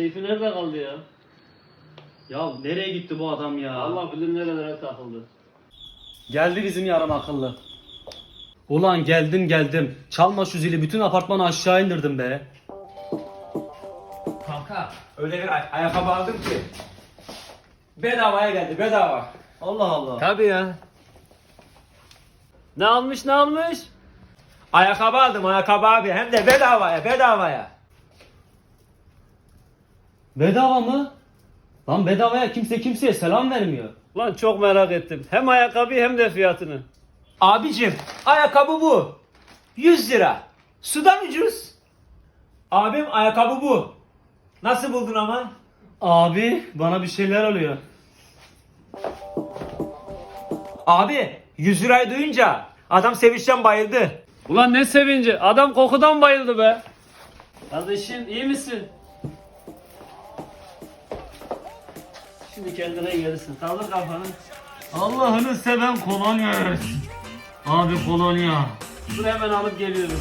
Seyfi nerede kaldı ya? Ya nereye gitti bu adam ya? Allah bilir nerelere takıldı. Geldi bizim yarım akıllı. Ulan geldim geldim. Çalma şu zili bütün apartmanı aşağı indirdim be. Kanka öyle bir ay- ayakkabı aldım ki. Bedavaya geldi bedava. Allah Allah. Tabii ya. Ne almış ne almış? Ayakkabı aldım ayakkabı abi hem de bedavaya bedavaya. Bedava mı? Lan bedavaya kimse kimseye selam vermiyor. Lan çok merak ettim. Hem ayakkabıyı hem de fiyatını. Abicim ayakkabı bu. 100 lira. Sudan ucuz. Abim ayakkabı bu. Nasıl buldun ama? Abi bana bir şeyler oluyor. Abi 100 lirayı duyunca adam sevinçten bayıldı. Ulan ne sevinci. Adam kokudan bayıldı be. Kardeşim iyi misin? Şimdi kendine gelirsin. Kaldır kafanı. Allah'ını seven kolonya. Abi kolonya. Dur hemen alıp geliyorum.